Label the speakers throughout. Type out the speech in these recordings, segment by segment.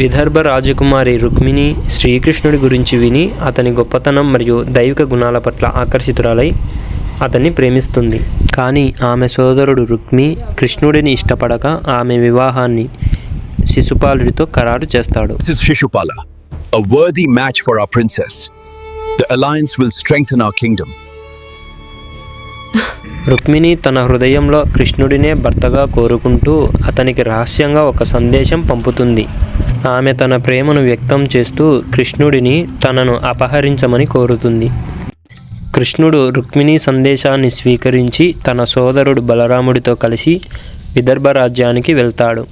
Speaker 1: విదర్భ రాజకుమారి రుక్మిణి శ్రీకృష్ణుడి గురించి విని అతని గొప్పతనం మరియు దైవిక గుణాల పట్ల ఆకర్షితురాలై అతన్ని ప్రేమిస్తుంది కానీ ఆమె సోదరుడు రుక్మి కృష్ణుడిని ఇష్టపడక ఆమె వివాహాన్ని శిశుపాలుడితో ఖరారు చేస్తాడు
Speaker 2: Shishupala, a worthy match for our princess. The alliance will strengthen our kingdom.
Speaker 1: Rukmini తన హృదయంలో కృష్ణుడినే భర్తగా కోరుకుంటూ అతనికి రహస్యంగా ఒక సందేశం పంపుతుంది ఆమె తన ప్రేమను వ్యక్తం చేస్తూ కృష్ణుడిని తనను అపహరించమని కోరుతుంది. కృష్ణుడు రుక్మిణి సందేశాన్ని స్వీకరించి తన సోదరుడు బలరాముడితో కలిసి విదర్భ రాజ్యానికి వెళ్తాడు.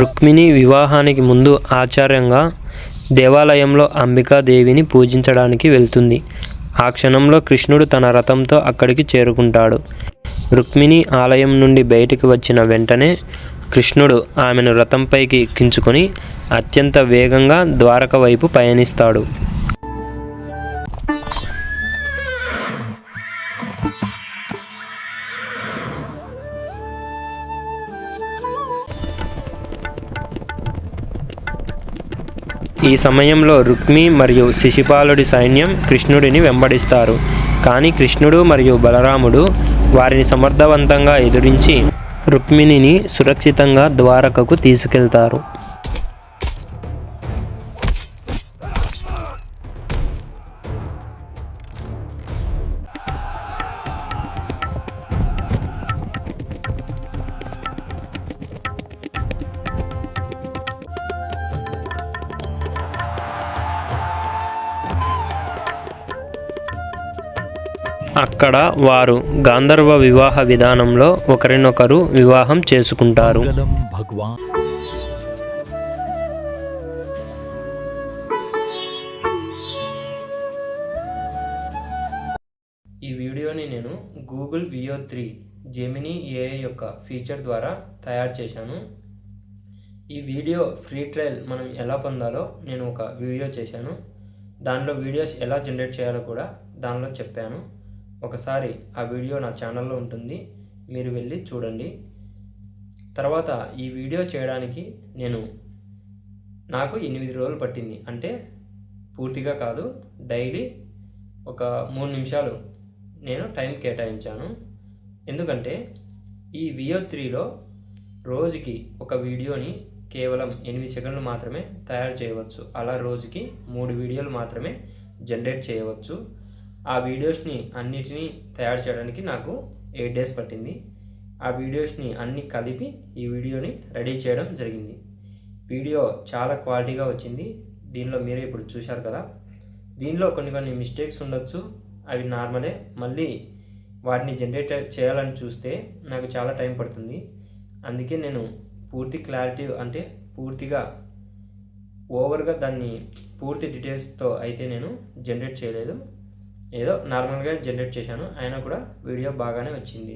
Speaker 1: రుక్మిణి వివాహానికి ముందు ఆచార్యంగా దేవాలయంలో అంబికాదేవిని పూజించడానికి వెళ్తుంది. ఆ క్షణంలో కృష్ణుడు తన రథంతో అక్కడికి చేరుకుంటాడు. రుక్మిణి ఆలయం నుండి బయటికి వచ్చిన వెంటనే కృష్ణుడు ఆమెను రథంపైకి ఎక్కించుకొని అత్యంత వేగంగా ద్వారక వైపు పయనిస్తాడు. ఈ సమయంలో రుక్మి మరియు శిశుపాలుడి సైన్యం కృష్ణుడిని వెంబడిస్తారు. కానీ కృష్ణుడు మరియు బలరాముడు వారిని సమర్థవంతంగా ఎదురించి రుక్మిణిని సురక్షితంగా ద్వారకకు తీసుకెళ్తారు. అక్కడ వారు గాంధర్వ వివాహ విధానంలో ఒకరినొకరు వివాహం చేసుకుంటారు. ఈ వీడియోని నేను Google Veo three Gemini AI యొక్క ఫీచర్ ద్వారా తయారు చేశాను. ఈ వీడియో ఫ్రీ ట్రయల్ మనం ఎలా పొందాలో నేను ఒక వీడియో చేశాను. దానిలో వీడియోస్ ఎలా జనరేట్ చేయాలో కూడా దానిలో చెప్పాను. ఒకసారి ఆ వీడియో నా ఛానల్లో ఉంటుంది మీరు వెళ్ళి చూడండి. తర్వాత ఈ వీడియో చేయడానికి నేను నాకు ఎనిమిది రోజులు పట్టింది. అంటే పూర్తిగా కాదు డైలీ ఒక మూడు నిమిషాలు నేను టైం కేటాయించాను. ఎందుకంటే ఈ వియో త్రీలో రోజుకి ఒక వీడియోని కేవలం ఎనిమిది సెకండ్లు మాత్రమే తయారు చేయవచ్చు. అలా రోజుకి మూడు వీడియోలు మాత్రమే జనరేట్ చేయవచ్చు. ఆ వీడియోస్ని అన్నిటినీ తయారు చేయడానికి నాకు ఎయిట్ డేస్ పట్టింది. ఆ వీడియోస్ని అన్ని కలిపి ఈ వీడియోని రెడీ చేయడం జరిగింది. వీడియో చాలా క్వాలిటీగా వచ్చింది. దీనిలో మీరే ఇప్పుడు చూశారు కదా. దీనిలో కొన్ని కొన్ని మిస్టేక్స్ ఉండొచ్చు. అవి నార్మలే. మళ్ళీ వాటిని జనరేట్ చేయాలని చూస్తే నాకు చాలా టైం పడుతుంది. అందుకే నేను పూర్తి క్లారిటీ అంటే పూర్తిగా ఓవర్గా దాన్ని పూర్తి డీటెయిల్స్తో అయితే నేను జనరేట్ చేయలేదు. ఏదో నార్మల్గా జనరేట్ చేశాను. అయినా కూడా వీడియో బాగానే వచ్చింది.